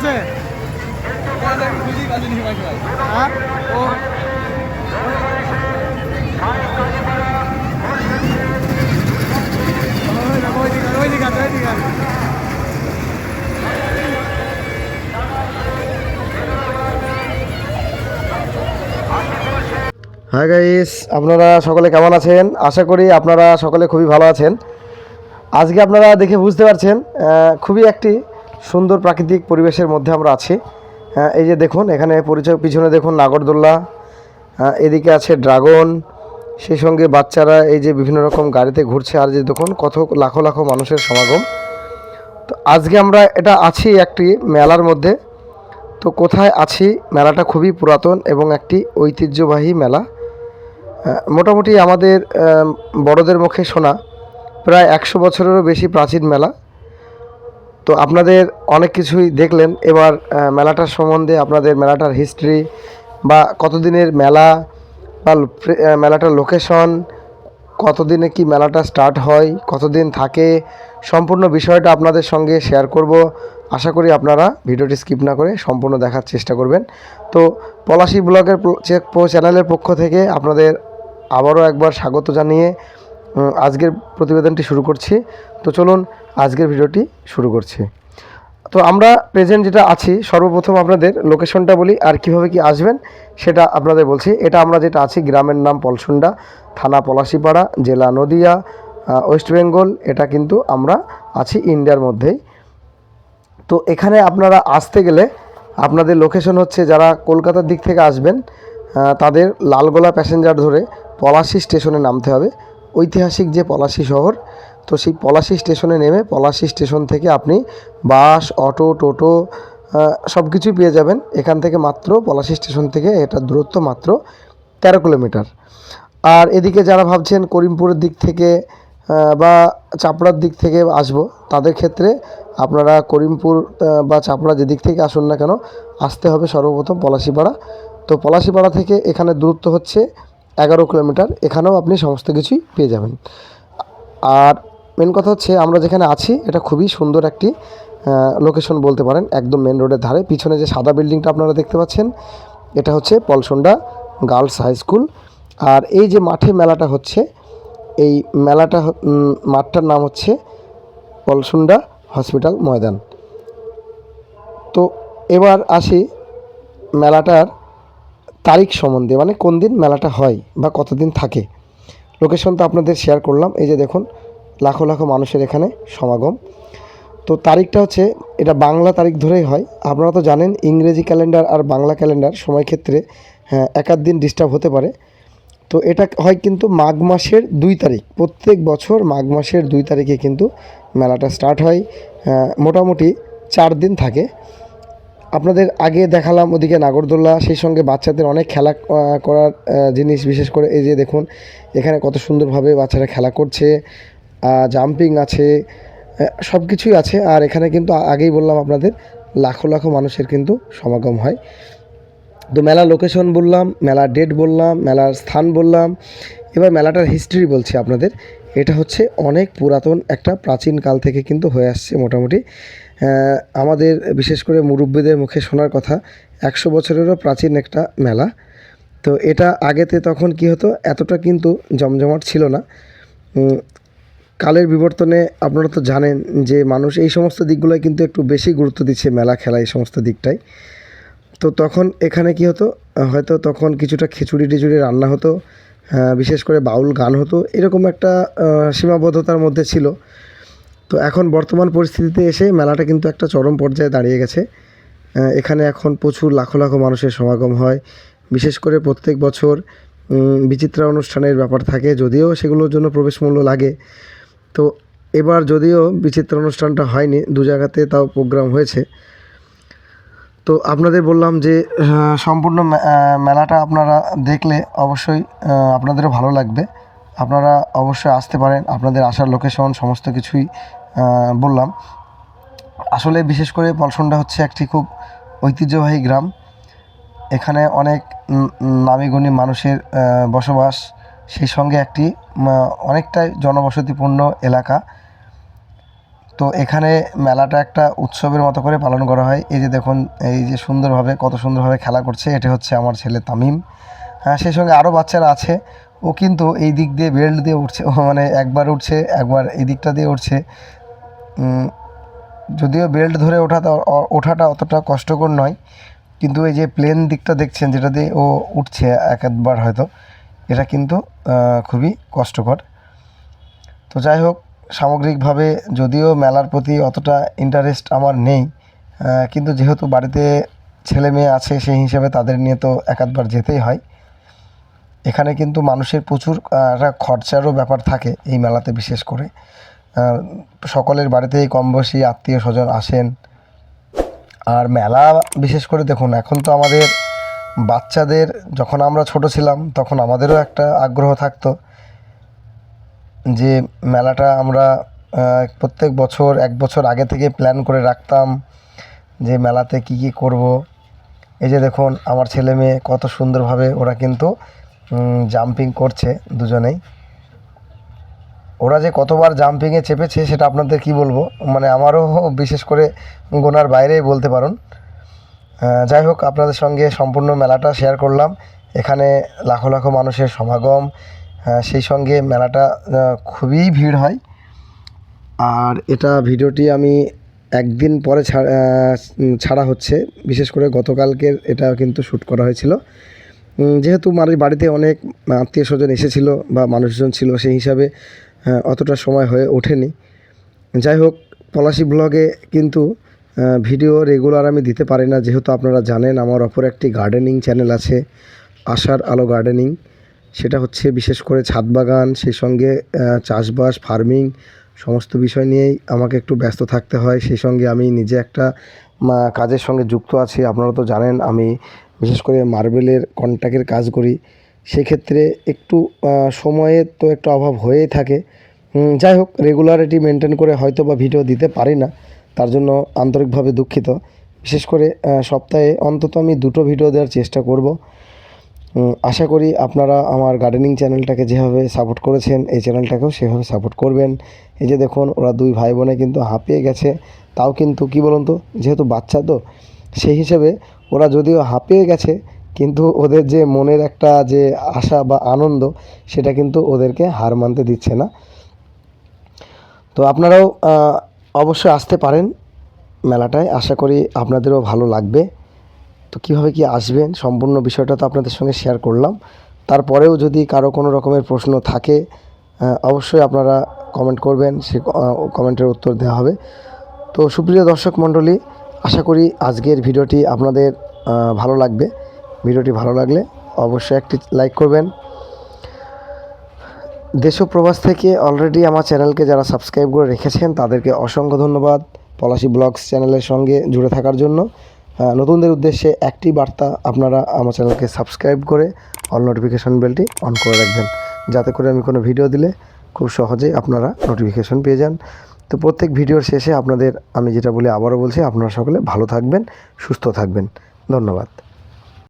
আছে? হ্যাঁ। Hi guys আপনারা সকলে কেমন আছেন? আশা করি আপনারা সকলে খুবই ভালো আছেন। আজকে আপনারা দেখে বুঝতে পারছেন খুবই একটি সুন্দর প্রাকৃতিক পরিবেশের মধ্যে আমরা আছি। আহ, এই যে দেখুন এখানে পরিচয় পিছনে দেখুন নাগরদোল্লা। আহ, এদিকে আছে ড্রাগন। সেই সঙ্গে বাচ্চারা এই যে বিভিন্ন রকম গাড়িতে ঘুরছে আর যে দেখুন কত লাখো লাখো মানুষের সমাগম। তো আজকে আমরা এটা আছি একটি মেলার মধ্যে। তো কোথায় আছি? মেলাটা খুবই পুরাতন এবং একটি ঐতিহ্যবাহী মেলা। আহ, মোটামুটি আমাদের বড়দের মুখে শোনা প্রায় একশো বছরেরও বেশি প্রাচীন মেলা। তো আপনাদের অনেক কিছুই দেখলেন। এবার মেলাটার সম্বন্ধে আপনাদের মেলাটার হিস্ট্রি বা কতদিনের মেলা বা মেলাটার লোকেশন কতদিনে কি মেলাটা স্টার্ট হয়, কতদিন থাকে, সম্পূর্ণ বিষয়টা আপনাদের সঙ্গে শেয়ার করব। আশা করি আপনারা ভিডিওটি স্কিপ না করে সম্পূর্ণ দেখার চেষ্টা করবেন। তো পলাশি ব্লগের চ্যানেলের পক্ষ থেকে আপনাদের আবারও একবার স্বাগত জানিয়ে আজকের প্রতিবেদনটি শুরু করছি। তো চলুন আজকের ভিডিওটি শুরু করছি। তো আমরা প্রেজেন্ট যেটা আছি, সর্বপ্রথম আপনাদের লোকেশনটা বলি আর কীভাবে কি আসবেন সেটা আপনাদের বলছি। এটা আমরা যেটা আছি, গ্রামের নাম পলসুন্ডা, থানা পলাশিপাড়া, জেলা নদিয়া ওয়েস্ট বেঙ্গল এটা কিন্তু আমরা আছি ইন্ডিয়ার মধ্যেই। তো এখানে আপনারা আসতে গেলে আপনাদের লোকেশন হচ্ছে যারা কলকাতার দিক থেকে আসবেন তাদের লালগোলা প্যাসেঞ্জার ধরে পলাশি স্টেশনে নামতে হবে। ঐতিহাসিক যে পলাশি শহর, তো সেই পলাশি স্টেশনে নেমে পলাশি স্টেশন থেকে আপনি বাস, অটো, টোটো সব কিছুই পেয়ে যাবেন। এখান থেকে মাত্র পলাশি স্টেশন থেকে এটার দূরত্ব মাত্র তেরো কিলোমিটার। আর এদিকে যারা ভাবছেন করিমপুরের দিক থেকে বা চাপড়ার দিক থেকে আসব, তাদের ক্ষেত্রে আপনারা করিমপুর বা চাপড়া যেদিক থেকে আসুন না কেন, আসতে হবে সর্বপ্রথম পলাশিপাড়া। তো পলাশিপাড়া থেকে এখানে দূরত্ব হচ্ছে এগারো কিলোমিটার, এখানেও আপনি সমস্ত কিছুই পেয়ে যাবেন। আর মেন কথা হচ্ছে আমরা যেখানে আছি, এটা খুবই সুন্দর একটি লোকেশন বলতে পারেন, একদম মেন রোডের ধারে। পিছনে যে সাদা বিল্ডিংটা আপনারা দেখতে পাচ্ছেন, এটা হচ্ছে পলসন্ডা গার্লস হাই স্কুল আর এই যে মাঠে মেলাটা হচ্ছে, এই মেলাটা মাঠটার নাম হচ্ছে পলসুন্ডা হসপিটাল ময়দান। তো এবার আসি মেলাটার তারিখ সম্বন্ধে মানে কোন দিন মেলাটা হয় বা কতদিন থাকে। লোকেশন তো আপনাদের শেয়ার করলাম। এই যে দেখুন লাখো লাখো মানুষের এখানে সমাগম। তো তারিখটা হচ্ছে এটা বাংলা তারিখ ধরেই হয়। আপনারা তো জানেন ইংরেজি ক্যালেন্ডার আর বাংলা ক্যালেন্ডার সময় ক্ষেত্রে হ্যাঁ একাধ দিন ডিস্টার্ব হতে পারে। তো এটা হয় কিন্তু মাঘ মাসের দুই তারিখ। প্রত্যেক বছর মাঘ মাসের দুই তারিখে কিন্তু মেলাটা স্টার্ট হয়। আহ, মোটামুটি চার দিন থাকে। আপনাদের আগে দেখালাম ওদিকে নাগরদোল্লা, সেই সঙ্গে বাচ্চাদের অনেক খেলা করার জিনিস, বিশেষ করে এই যে দেখুন, এখানে কত সুন্দরভাবে বাচ্চারা খেলা করছে জাম্পিং আছে সব কিছুই আছে, আর এখানে কিন্তু আগেই বললাম আপনাদের, লাখো লাখো মানুষের কিন্তু সমাগম হয়। তো মেলার লোকেশন বললাম, মেলার ডেট বললাম, মেলার স্থান বললাম, এবার মেলাটার হিস্ট্রি বলছি আপনাদের। এটা হচ্ছে অনেক পুরাতন একটা প্রাচীন কাল থেকে কিন্তু হয়ে আসছে মোটামুটি। আমাদের বিশেষ করে মুরব্বীদের মুখে শোনার কথা, একশো বছরেরও প্রাচীন একটা মেলা। তো এটা আগেতে তখন কি হতো, এতটা কিন্তু জমজমাট ছিল না। কালের বিবর্তনে আপনারা তো জানেন যে মানুষ এই সমস্ত দিকগুলোয় কিন্তু একটু বেশি গুরুত্ব দিচ্ছে মেলা, খেলা এই সমস্ত দিকটাই। তো তখন এখানে কি হতো, হয়তো তখন কিছুটা খিচুড়ি টিচুড়ি রান্না হতো বিশেষ করে বাউল গান হতো, এরকম একটা সীমাবদ্ধতার মধ্যে ছিল। তো এখন বর্তমান পরিস্থিতিতে এসে মেলাটা কিন্তু একটা চরম পর্যায়ে দাঁড়িয়ে গেছে। এখানে এখন প্রচুর লাখো লাখো মানুষের সমাগম হয়। বিশেষ করে প্রত্যেক বছর বিচিত্রা অনুষ্ঠানের ব্যাপার থাকে, যদিও সেগুলোর জন্য প্রবেশ মূল্য লাগে। তো এবার যদিও বিচিত্রা অনুষ্ঠানটা হয়নি, দু জায়গাতে তাও প্রোগ্রাম হয়েছে। তো আপনাদের বললাম যে সম্পূর্ণ মেলাটা আপনারা দেখলে অবশ্যই আপনাদেরও ভালো লাগবে। আপনারা অবশ্যই আসতে পারেন আপনাদের আসার লোকেশন সমস্ত কিছুই বললাম। আসলে বিশেষ করে পলসনটা হচ্ছে একটি খুব ঐতিহ্যবাহী গ্রাম। এখানে অনেক উম, মানুষের বসবাস। সেই সঙ্গে একটি অনেকটাই জনবসতিপূর্ণ এলাকা। তো এখানে মেলাটা একটা উৎসবের মতো করে পালন করা হয়। এই যে দেখুন, এই যে সুন্দরভাবে, কত সুন্দরভাবে খেলা করছে। এটা হচ্ছে আমার ছেলে তামিম। হ্যাঁ সেই সঙ্গে আরও বাচ্চারা আছে। ও কিন্তু এই দিক দিয়ে বেল্ট দিয়ে উঠছে। ও মানে একবার উঠছে, একবার এই দিকটা দিয়ে উঠছে। যদিও বেল্ট ধরে ওঠাটা, অ- ওঠাটা অতটা কষ্টকর নয়। কিন্তু এই যে প্লেন দিকটা দেখছেন, যেটা দিয়ে ও উঠছে এক একবার হয়তো, এটা কিন্তু খুবই কষ্টকর। তো যাই হোক সামগ্রিকভাবে যদিও মেলার প্রতি অতটা ইন্টারেস্ট আমার নেই কিন্তু যেহেতু বাড়িতে ছেলে মেয়ে আছে, সেই হিসাবে তাদের নিয়ে তো একাধবার যেতেই হয়। এখানে কিন্তু মানুষের প্রচুর একটা খরচারও ব্যাপার থাকে এই মেলাতে বিশেষ করে। সকলের বাড়িতেই কম বেশি আত্মীয় স্বজন আসেন। আর মেলা বিশেষ করে দেখুন, এখন তো আমাদের বাচ্চাদের, যখন আমরা ছোট ছিলাম, তখন আমাদেরও একটা আগ্রহ থাকতো যে মেলাটা আমরা প্রত্যেক বছর, এক বছর আগে থেকে প্ল্যান করে রাখতাম যে মেলাতে কি কি করব। এই যে দেখুন, আমার ছেলে মেয়ে কত সুন্দরভাবে ওরা কিন্তু জাম্পিং করছে দুজনেই। ওরা যে কতবার জাম্পিংয়ে চেপেছে সেটা আপনাদের কি বলব? মানে আমারও বিশেষ করে গোনার বাইরেই বলতে পারুন। যাই হোক, আপনাদের সঙ্গে সম্পূর্ণ মেলাটা শেয়ার করলাম। এখানে লাখো লাখো মানুষের সমাগম। সেই সঙ্গে মেলাটা খুবই ভিড় হয়। আর এটা ভিডিওটি আমি একদিন পরে ছাড়- হচ্ছে। বিশেষ করে গতকালকের এটা কিন্তু শ্যুট করা হয়েছিল। যেহেতু মানে বাড়িতে অনেক আত্মীয় স্বজন এসেছিল বা মানুষজন ছিল, সেই হিসাবে অতটা সময় হয়ে ওঠেনি। যাই হোক, পলাশি ব্লগে কিন্তু ভিডিও রেগুলার আমি দিতে পারি না। যেহেতু আপনারা জানেন, আমার অপর একটি গার্ডেনিং চ্যানেল আছে, আশার আলো গার্ডেনিং সেটা হচ্ছে বিশেষ করে ছাদ বাগান, সেই সঙ্গে চাষবাস ফার্মিং সমস্ত বিষয় নিয়েই আমাকে একটু ব্যস্ত থাকতে হয়। সেই সঙ্গে আমি নিজে একটা কাজের সঙ্গে যুক্ত আছি, আপনারা তো জানেন আমি বিশেষ করে মার্বেলের কন্ট্যাক্টের কাজ করি। সেক্ষেত্রে একটু সময়ের তো একটু অভাব হয়েই থাকে। যাই হোক রেগুলারিটি মেনটেন করে হয়তো বা ভিডিও দিতে পারি না, তার জন্য আন্তরিকভাবে দুঃখিত। বিশেষ করে সপ্তাহে অন্তত আমি দুটো ভিডিও দেওয়ার চেষ্টা করব। আশা করি আপনারা আমার গার্ডেনিং চ্যানেলটাকে যেভাবে সাপোর্ট করেছেন, এই চ্যানেলটাকেও সেভাবে সাপোর্ট করবেন। এই যে দেখুন, ওরা দুই ভাই বোনে কিন্তু হাঁপিয়ে গেছে। তাও কিন্তু কি বলুন তো, যেহেতু বাচ্চা তো, সেই হিসেবে ওরা যদিও হাঁপিয়ে গেছে, কিন্তু ওদের যে মনের একটা যে আশা বা আনন্দ, সেটা কিন্তু ওদেরকে হার মানতে দিচ্ছে না। তো আপনারাও অবশ্যই আসতে পারেন মেলাটায়। আশা করি আপনাদেরও ভালো লাগবে। তো কীভাবে কি আসবেন? সম্পূর্ণ বিষয়টা তো আপনাদের সঙ্গে শেয়ার করলাম। তারপরেও যদি কারও কোনো রকমের প্রশ্ন থাকে অবশ্যই আপনারা কমেন্ট করবেন, সে কমেন্টের উত্তর দেওয়া হবে। তো সুপ্রিয় দর্শক মণ্ডলী, আশা করি আজকের ভিডিওটি আপনাদের ভালো লাগবে। ভিডিওটি ভালো লাগলে অবশ্যই একটি লাইক করবেন। দেশ প্রবাস থেকে অলরেডি আমার চ্যানেলকে যারা সাবস্ক্রাইব করে রেখেছেন, তাদেরকে অসংখ্য ধন্যবাদ পলাশি ব্লগস চ্যানেলের সঙ্গে জুড়ে থাকার জন্য। নতুনদের উদ্দেশ্যে একটি বার্তা আপনারা আমার চ্যানেলকে সাবস্ক্রাইব করে অল নোটিফিকেশন বেলটি অন করে রাখবেন। যাতে করে আমি কোনো ভিডিও দিলে খুব সহজেই আপনারা নোটিফিকেশন পেয়ে যান। তো প্রত্যেক ভিডিওর শেষে আপনাদের আমি যেটা বলি, আবারও বলছি, আপনারা সকলে ভালো থাকবেন, সুস্থ থাকবেন। ধন্যবাদ।